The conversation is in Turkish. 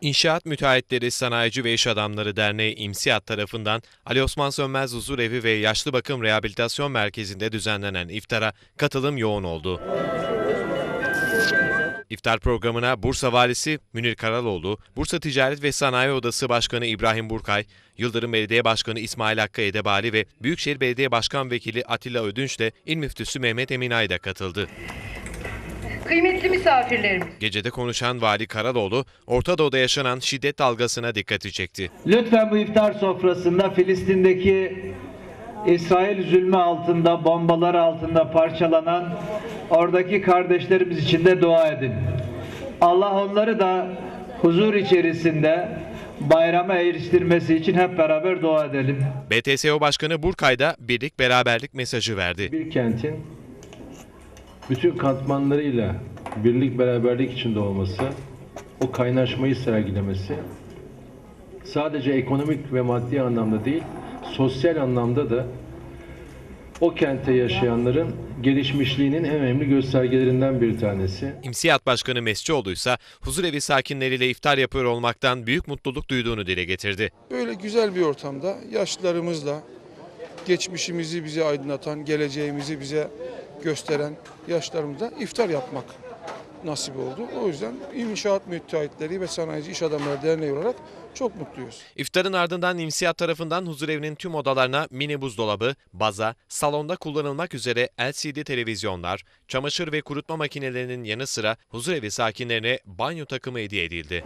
İnşaat Müteahhitleri Sanayici ve İş Adamları Derneği İMSİAD tarafından Ali Osman Sönmez Huzurevi ve Yaşlı Bakım Rehabilitasyon Merkezi'nde düzenlenen iftara katılım yoğun oldu. İftar programına Bursa Valisi Münir Karaloğlu, Bursa Ticaret ve Sanayi Odası Başkanı İbrahim Burkay, Yıldırım Belediye Başkanı İsmail Hakkı Edebali ve Büyükşehir Belediye Başkan Vekili Atilla Ödünç ile İl Müftüsü Mehmet Emin Ay da katıldı. Kıymetli misafirlerimiz, Gecede konuşan Vali Karaloğlu, Orta Doğu'da yaşanan şiddet dalgasına dikkati çekti. Lütfen bu iftar sofrasında Filistin'deki İsrail zulmü altında, bombalar altında parçalanan oradaki kardeşlerimiz için de dua edin. Allah onları da huzur içerisinde bayrama eriştirmesi için hep beraber dua edelim. BTSO Başkanı Burkay da birlik beraberlik mesajı verdi. bir kentin bütün katmanlarıyla birlik beraberlik içinde olması, o kaynaşmayı sergilemesi sadece ekonomik ve maddi anlamda değil, sosyal anlamda da o kente yaşayanların gelişmişliğinin en önemli göstergelerinden bir tanesi. İmsiyat Başkanı Mescioğlu ise huzurevi sakinleriyle iftar yapıyor olmaktan büyük mutluluk duyduğunu dile getirdi. Böyle güzel bir ortamda yaşlılarımızla geçmişimizi bize aydınlatan, geleceğimizi bize gösteren yaşlarımızla iftar yapmak nasip oldu. O yüzden İnşaat Müteahhitleri ve Sanayici İş Adamları Derneği olarak çok mutluyuz. İftarın ardından İmsiyat tarafından huzurevinin tüm odalarına mini buzdolabı, baza, salonda kullanılmak üzere LCD televizyonlar, çamaşır ve kurutma makinelerinin yanı sıra huzurevi sakinlerine banyo takımı hediye edildi.